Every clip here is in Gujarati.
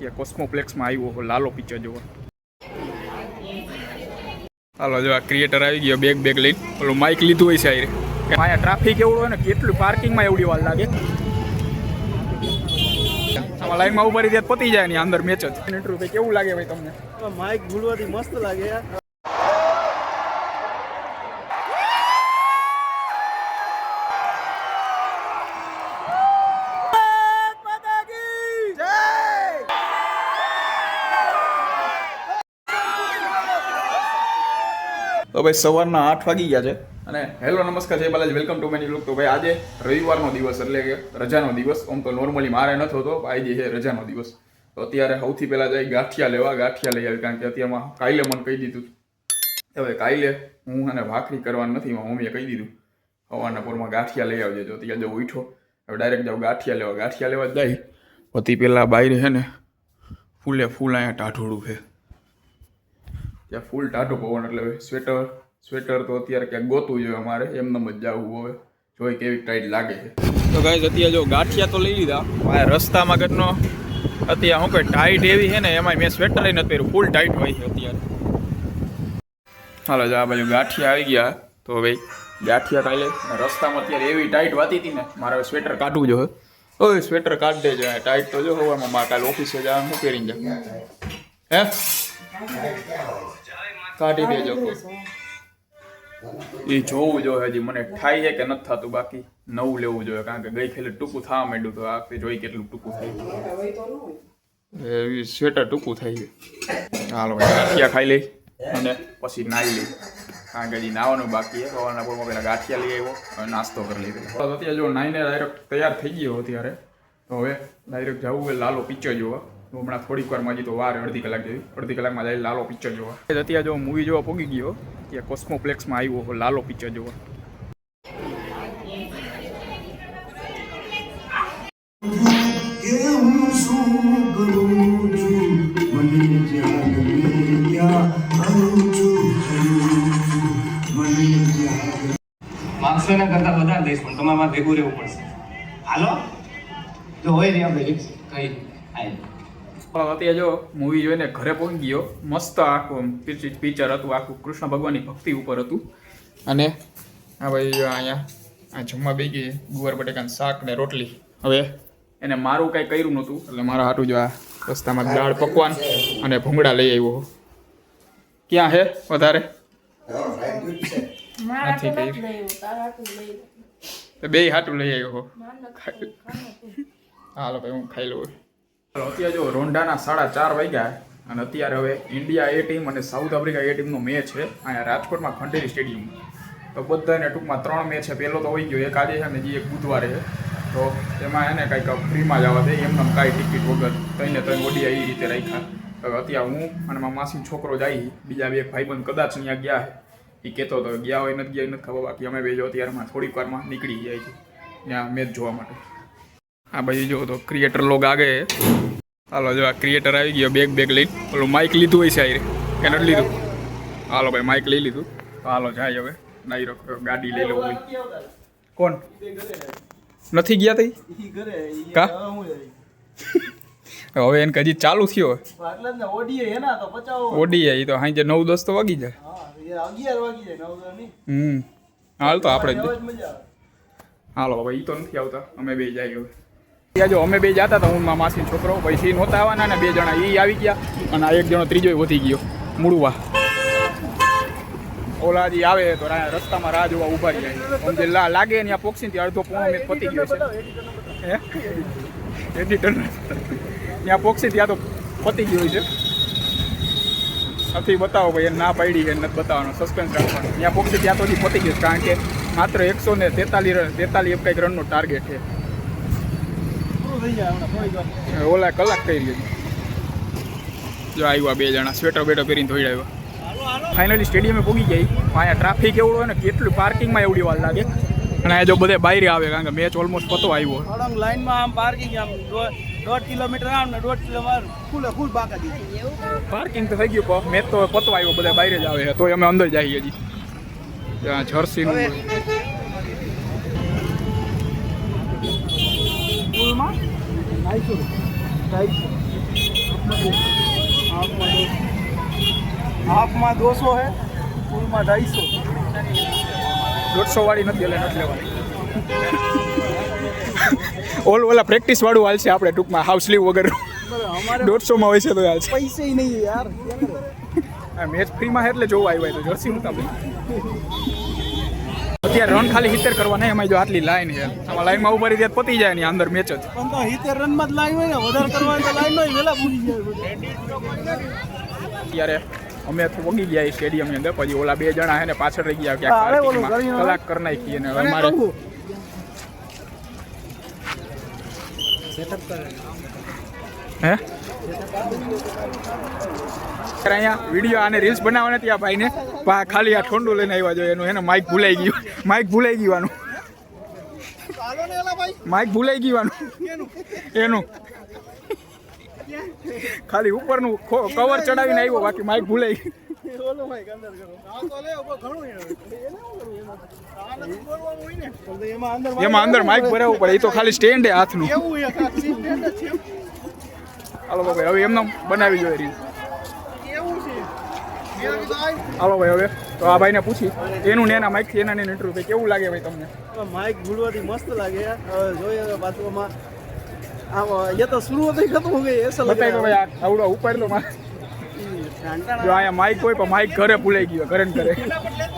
કે કોસ્મોપ્લેક્સમાં આવ્યો લાલો પિક્ચર જોવો. હાલો, જો આ ક્રિએટર આવી ગયો બેગ બેગ લઈને. ઓલું માઇક લીધું હોય આયરે. અહીંયા ટ્રાફિક એવડું હોય ને, કેટલું પાર્કિંગમાં એવડી વાર લાગે? આમાં લાઈનમાં ઊભા રહી જાય પતી જાય ની, અંદર મેચ જ. ઇન્ટરવ્યુ કેવું લાગે ભાઈ તમને? માઇક ભૂલવાથી મસ્ત લાગે. તો ભાઈ સવારના આઠ વાગી ગયા છે અને હેલો, નમસ્કાર, જય Balaji, welcome to many look. તો ભાઈ આજે રવિવારનો દિવસ એટલે કે રજાનો દિવસ. આમ તો નોર્મલી મારે નથી હોતો આજે છે રજાનો દિવસ. તો અત્યારે સૌથી પહેલાં જાય ગાંઠિયા લેવા, ગાંઠિયા લઈ આવી કારણ કે અત્યારમાં કાલે મને કહી દીધું હવે કાલે હું અને ભાખરી કરવાનું નથી, મારા મમ્મીએ કહી દીધું. સવારના પોરમાં ગાંઠિયા લઈ આવજે તો ત્યાં જો ઉઠો. હવે ડાયરેક્ટ જાઉં ગાંઠિયા લેવા ગાંઠિયા લેવા જાય. પછી પહેલાં બાયરે છે ને ફૂલે ફૂલ અહીંયા ટાઢોળું છે. ત્યાં ફૂલ ટાઢો પવન એટલે સ્વેટર સ્વેટર તો અત્યારે ક્યાંક ગોતવું જોઈએ અમારે, એમને જ જવું હવે જોઈ કેવી ટાઈટ લાગે છે. તો ગાઈઝ અત્યારે જો ગાંઠિયા તો લઈ લીધા. આ રસ્તામાં ઘરનો અત્યારે હું કહે ટાઈટ એવી છે ને એમાં મેં સ્વેટર નથી પહેર્યું. ફૂલ ટાઈટ હોય છે અત્યારે. હાલો, જો આ બાજુ ગાંઠિયા આવી ગયા. તો ભાઈ ગાંઠિયા કાલે રસ્તામાં અત્યારે એવી ટાઈટ વાતી હતી ને, મારે સ્વેટર કાઢવું જોઈએ ઓય સ્વેટર કાઢ દેજો ટાઈટ તો જો હવામાં, મારે કાલે ઓફિસે જવાનું પહેરીને જાય હે? કાઢી દેજો એ જોવું જોઈએ હજી. મને થાય છે કે નથી થતું બાકી. નવું લેવું જોઈએ. કારણ કે ગઈ ખેલે ટૂંકું થવા માંડ્યું તો આ જોઈ કેટલું ટૂંકું થાય. એ સ્વેટર ટૂંકું થઈ ગયું હાલો ગાંઠિયા ખાઈ લઈ અને પછી નાહી લઈ. કારણ કે હજી નાવાનું બાકી છે. સવારના પોરમાં પહેલાં ગાંઠિયા લઈ આવ્યો હવે નાસ્તો કરી તો અત્યારે જો નાહીને ડાયરેક્ટ તૈયાર થઈ ગયો અત્યારે. હવે ડાયરેક્ટ જવું હોય લાલો પિક્ચર જોવા. હમણાં થોડીક વારમાં હજી તો વાર, અડધી કલાક જેવી. અડધી કલાકમાં જાય લાલો પિક્ચર જોવા. અત્યારે જો મૂવી જોવા પોગી ગયો કે કોસ્મોપ્લેક્સમાં આવ્યો લાલો પિક્ચર જોવા. માણસો એના કરતા વધારે દઈશ પણ તમારે ભેગું રહેવું પડશે. હાલો? જો હોય રે આપણે રિક્સ કઈ આય પણ અત્યારે જો મૂવી જોઈને ઘરે પહોંચી ગયો મસ્ત આખું પિક્ચર હતું આખું કૃષ્ણ ભગવાનની ભક્તિ ઉપર હતું. અને આ ભાઈ અહીંયા આ જમવા બે ગઈ ગુવાર બટેકાનું શાક ને રોટલી. હવે એને મારું કાંઈ કર્યું નહોતું એટલે મારા હાટું જો આ રસ્તામાં દાળ પકવાન અને ભૂંગળા લઈ આવ્યો ક્યાં હે વધારે? નથી કર્યું. બે હાટું લઈ આવ્યો. હાલો ભાઈ હું ખાઈ લઉં અત્યારે જો રોંડાના સાડા ચાર વાગ્યા અને અત્યારે હવે ઇન્ડિયા એ ટીમ અને સાઉથ આફ્રિકા એ ટીમનો મેચ છે, અહીંયા રાજકોટમાં ખંડેરી સ્ટેડિયમ તો બધાને ટૂંકમાં ત્રણ મેચ છે, પહેલો તો હોઈ ગયો, એક આજે છે ને જે એક બુધવારે છે. તો એમાં એને કંઈક ફ્રીમાં જવા દે, એમને કાંઈ ટિકિટ વગર ત્રણે ત્રણ ઓડિયા એ રીતે રાખ્યા. હવે અત્યારે હું અને મારા માસી છોકરો જાય, બીજા બે ભાઈબંધ કદાચ અહીંયા ગયા એ કહેતો હતો, ગયા હોય, નથી ગયા હોય, નથી ખબર, બાકી અમે બે જો અત્યારમાં થોડીક વારમાં નીકળી જાય છે ત્યાં મેચ જોવા માટે. આ બાજુ જો તો ક્રિએટર લોગ આગે હાલો, જો આ ક્રિએટર આવી ગયો બેગ બેગ લઈને. ઓલું માઇક લીધું હોય છે આયરે કે નથી લીધું? હાલો ભાઈ માઇક લઈ લીધું. તો હાલો, જાય હવે. ડાયરો ગાડી લઈ લેવું હોય કોણ? નથી ગયા તઈ? કા? હવે એને હજી ચાલુ થયો એટલે જ ને ઓડીએ હે ને તો પચાવો ઓડી એ તો સાંજે નવ દસ તો વાગી જાય. હા એ અગિયાર વાગી જાય નવ દસની હમ. હાલ તો આપણે જ એવા જ. મજા આવે હાલો, હવે ઈ તો નથી આવતા. અમે બે જાય હવે. જો, અમે બે જતા હતા, હું માસી છોકરો. પછી નહોતા આવવાના ને બે જણા એ આવી ગયા. અને આ એક જણો ત્રીજો વધી ગયો, મૂળવા. ઓલા જે આવે તો રસ્તામાં રાહ જોવા ઊભા રહી જાય આમ જે લાગે ને આ પોક્ષી ત્યાં અડધો પોણો મેં પતી ગયો છે. એડિટર ત્યાં પોક્ષી ત્યાં તો પતી ગયો છે. નથી બતાવો ભાઈ ના પાડી છે નથી બતાવવાનો. સસ્પેન્સ રાખવાનો. ત્યાં પોક્ષી ત્યાં તો પતી ગયું કારણ કે માત્ર એકસો ને તેતાલીસ તેતાલીસ એક કંઈક રનનો ટાર્ગેટ છે પૂરું થઈ જાય હમણાં થોડીક વાર ઓલા કલાક થઈ ગયો. જો આવ્યા બે જણા સ્વેટર બેટર પહેરીને ધોઈ આવ્યા. ફાઇનલી સ્ટેડિયમે પહોંચી ગઈ અહીંયા ટ્રાફિક એવડો હોય ને કેટલું પાર્કિંગમાં એવડી વાર લાગે. અને આ જો બધે બહાર આવે કારણ કે મેચ ઓલમોસ્ટ પતો આવ્યો. લાઈનમાં આમ પાર્કિંગ આમ દોઢ કિલોમીટર આમ ને દોઢ કિલોમીટર ફૂલે ફૂલ બાકા દીધી પાર્કિંગ તો થઈ ગયું પણ મેચ તો પતો આવ્યો બધા બહાર જ આવે તોય અમે અંદર જઈએ હજી. જર્સીનું ઢાઈસો હાફમાં દોસો હે ફૂલમાં ઢાઈસો. દોઢસો વાળી નથી એટલે નથી લેવાની. ઓલ ઓલા પ્રેક્ટિસ વાળું હાલશે આપણે ટૂંકમાં હાઉસ લીવ વગર દોઢસોમાં હોય છે તો હાલશે પૈસે નહીં યાર આ મેચ ફ્રીમાં એટલે જોવા આવ્યા તો જર્સી હું તમે અત્યારે રન ખાલી હિતેર કરવા નહીં એમાં જો આટલી લાઈન છે. આમાં લાઈનમાં ઊભા રહી પતી જાય ની અંદર મેચ જ. પણ તો હિતેર રનમાં જ લાઈન હોય ને વધારે કરવાની તો લાઈન હોય વેલા પૂરી જાય અત્યારે અમે વગી ગયા સ્ટેડિયમની અંદર પછી ઓલા બે જણા હે ને પાછળ રહી ગયા ક્યાંક કલાક કરી નાખી અને અમારે હે? અહીંયા વીડિયો આને રીલ્સ બનાવવાને ત્યાં ભાઈને. ખાલી આ ઠોંડું લઈને આવ્યા જોઈએ. એનું એને માઇક ભૂલાઈ ગયું. માઇક ભૂલાઈ ગયું માઇક ભૂલાઈ ગયું એનું. ખાલી ઉપરનું કવર ચડાવીને આવ્યો. બાકી માઇક ભૂલાઈ ગયું. એમાં? અંદર માઇક ભરાવવું પડે. એ તો ખાલી સ્ટેન્ડ હે હાથનું કેવું છે આ સીટ બેલ્ટ જ છે હાલો ભાઈ હવે એમને બનાવી જોઈએ રીલ કેવું છે મેં કીધું આય. હાલો ભાઈ હવે તો આ ભાઈને પૂછી એનું ને એના માઇકથી એના ને ઇન્ટરવ્યુ ભાઈ કેવું લાગે ભાઈ તમને તો માઇક ભૂલવાથી મસ્ત લાગે હવે જોઈએ હવે પાછું આમાં આમ ये तो शुरू होते ही खत्म हो गई ऐसा लग બતાવી દો रहा ભાઈ આ આવડો ઉપાડ દો મારે है घंटा જો અહીંયા માઇક હોય પણ માઇક ઘરે ભૂલાઈ ગયો ઘરે ને ઘરે હા એવું કંઈક.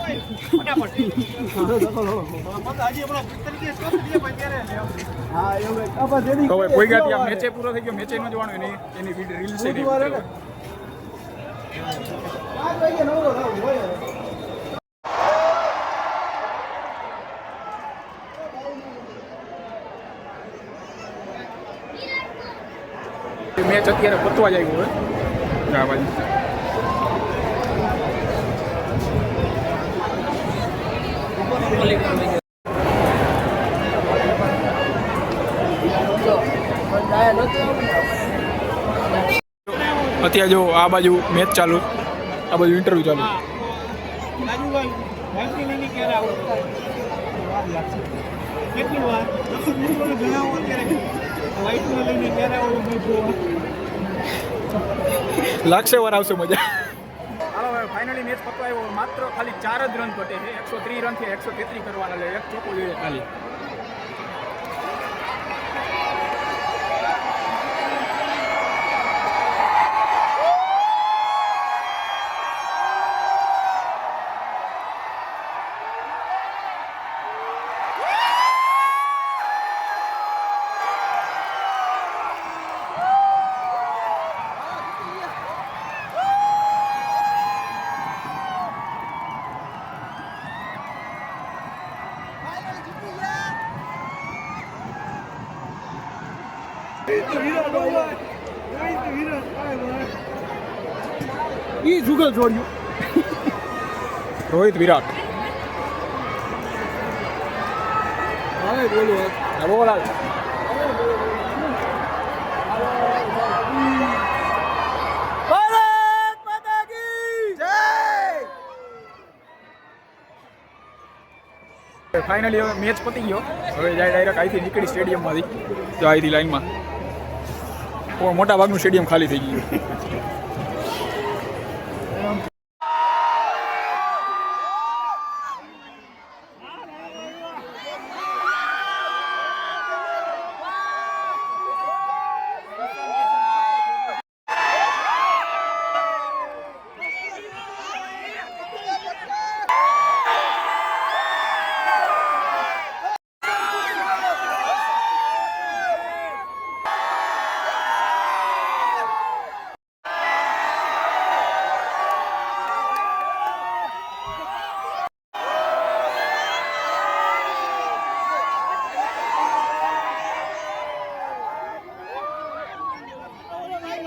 તો ભાઈ કોઈ મેચે પૂરો થઈ ગયો મેચે ન જોવાનું એની એની રીલ છે હોય હવે. મેચ અત્યારે પતવા જાય ગયું હવે આ બાજુ અત્યારે જો આ બાજુ મેચ ચાલુ આ બાજુ ઇન્ટરવ્યુ ચાલુ લાગશે. વાર? આવશે મજા ફાઇનલી મેચ પતવા માત્ર ખાલી ચાર જ રન ઘટે છે. એકસો ત્રીસ રનથી એકસો તેત્રીસ કરવાના એટલે એક ચોખ્ખો જોઈએ ખાલી. ઈ જુગલ જોડ્યું. રોહિત વિરાટ. હવે બોલો. ફાઇનલી હવે મેચ પતી ગયો. હવે જાય ડાયરેક્ટ અહીંથી નીકળી સ્ટેડિયમમાંથી. તો અહીંથી લાઈનમાં મોટા ભાગનું સ્ટેડિયમ ખાલી થઈ ગયું.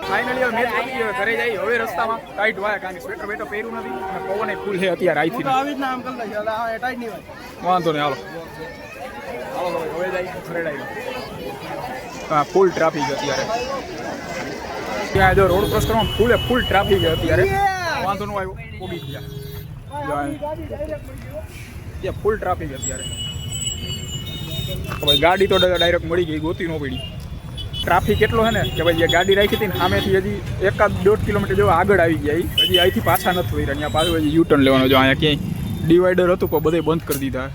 ફાઇનલી હવે મેચ પતી ગયો ઘરે જઈ હવે રસ્તામાં ટાઈટ વાય કારણ કે સ્વેટર બેટર પહેર્યું નથી અને પવન ફૂલ છે અત્યારે આઈ તો આવી જ નામ કરી લઈશ એટલે આ ટાઈટ નહીં હોય. વાંધો નહીં હાલો. હાલો હવે જઈ ઘરે ડાઈ હા ફૂલ ટ્રાફિક અત્યારે. ત્યાં જો રોડ ક્રોસ કરવામાં ફૂલે ફૂલ ટ્રાફિક છે અત્યારે. વાંધો ન આવ્યો પોગી ગયા. ફૂલ ટ્રાફિક અત્યારે. ગાડી તો ડાયરેક્ટ મળી ગઈ ગોતી ન પડી. ટ્રાફિક એટલો છે ને કે ભાઈ જે ગાડી રાખી હતી ને સામેથી હજી એકાદ દોઢ કિલોમીટર જેવો આગળ આવી ગયા હજી અહીંથી પાછા નથી વહી અહીંયા પાછું હજી યુટર્ન લેવાનો જો અહીંયા ક્યાંય ડિવાઈડર હતું પણ બધે બંધ કરી દીધા.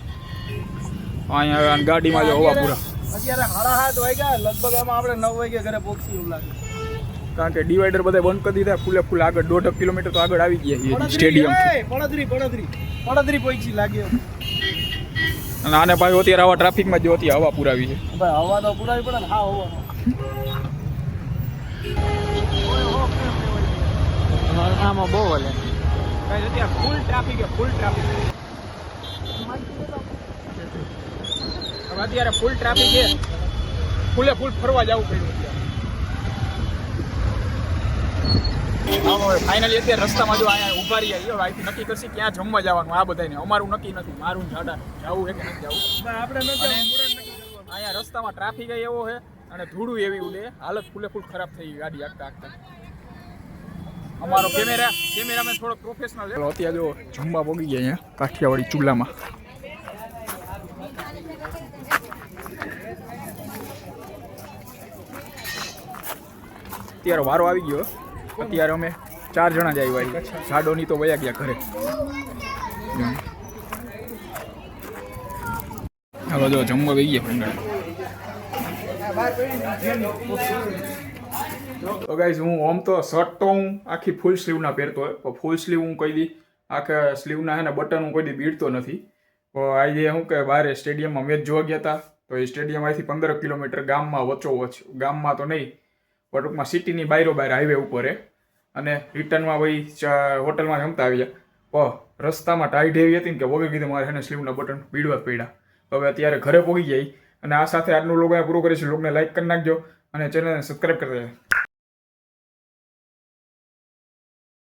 અહીંયા ગાડીમાં જો હવા પૂરા. અત્યારે સાડા સાત વાગ્યા લગભગ એમાં આપણે નવ વાગે ઘરે પહોંચી એવું લાગે. કારણ કે ડિવાઈડર બધે બંધ કરી દીધા ફૂલે ફૂલ આગળ દોઢ કિલોમીટર તો આગળ આવી ગયા સ્ટેડિયમ પડદરી પડદરી પડદરી પહોંચી લાગે અને આને ભાઈ અત્યારે આવા ટ્રાફિકમાં જો અત્યારે હવા પુરાવી છે. ભાઈ હવા તો પુરાવી પડે ને હા હવા આમાં બહુ હલે. અત્યારે ફૂલ ટ્રાફિક ફૂલ ટ્રાફિક હવે અત્યારે ફૂલ ટ્રાફિક છે. ફૂલે ફૂલ ફરવા જવું પડ્યું ફાઇનલી અત્યારે રસ્તામાં જો અહીંયા ઊભા રહ્યા હવે અહીંથી નક્કી કરશે ક્યાં જમવા જવાનું આ બધાને અમારું નક્કી નથી. મારું જાડા જવું કે નથી જવું? આપણે રસ્તામાં ટ્રાફિક એવો છે અને ધૂળું એવી ઉડે. હાલત ફૂલે ફૂલ ખરાબ થઈ ગઈ ગાડી આગતા આગતા. અમારો કેમેરા, કેમેરામેન થોડો પ્રોફેશનલ અત્યારે જો જમવા પોગી ગયા અહીંયા કાઠિયાવાડી ચૂલામાં અત્યારે વારો આવી ગયો. અત્યારે અમે ચાર જણા જ આવ્યા જાડોની તો વયા ગયા ઘરે. એમ. જો જમવા ગઈ ગયા ફંડા તો ગાઈઝ હું ઓમ તો શર્ટ તો હું આખી ફૂલ સ્લીવના પહેરતો હોય, પણ ફૂલ સ્લીવ હું કોઈ દી આખા સ્લીવના હે ને બટન હું કોઈ દી બીડતો નથી. તો આજે શું કે બહાર સ્ટેડિયમમાં મેચ જોવા ગયા હતા તો એ સ્ટેડિયમ અહીંથી પંદર કિલોમીટર ગામમાં વચ્ચોવચ ગામમાં તો નહીં, પણ ટૂંકમાં સિટીની બાયરો બાયર હાઈવે ઉપર. હે અને રિટર્નમાં ભાઈ હોટલમાં જમતા આવ્યા પણ રસ્તામાં ટાઈટ એવી હતી ને કે વગર કીધું મારે એને સ્લીવના બટન પીડવા જ પડ્યા હવે અત્યારે ઘરે પહોંચી જાય અને આ સાથે આજનું લોકો પૂરું કરીશું. લોકોને લાઈક કરી નાખજો અને ચેનલને સબસ્ક્રાઈબ કરી દેજો.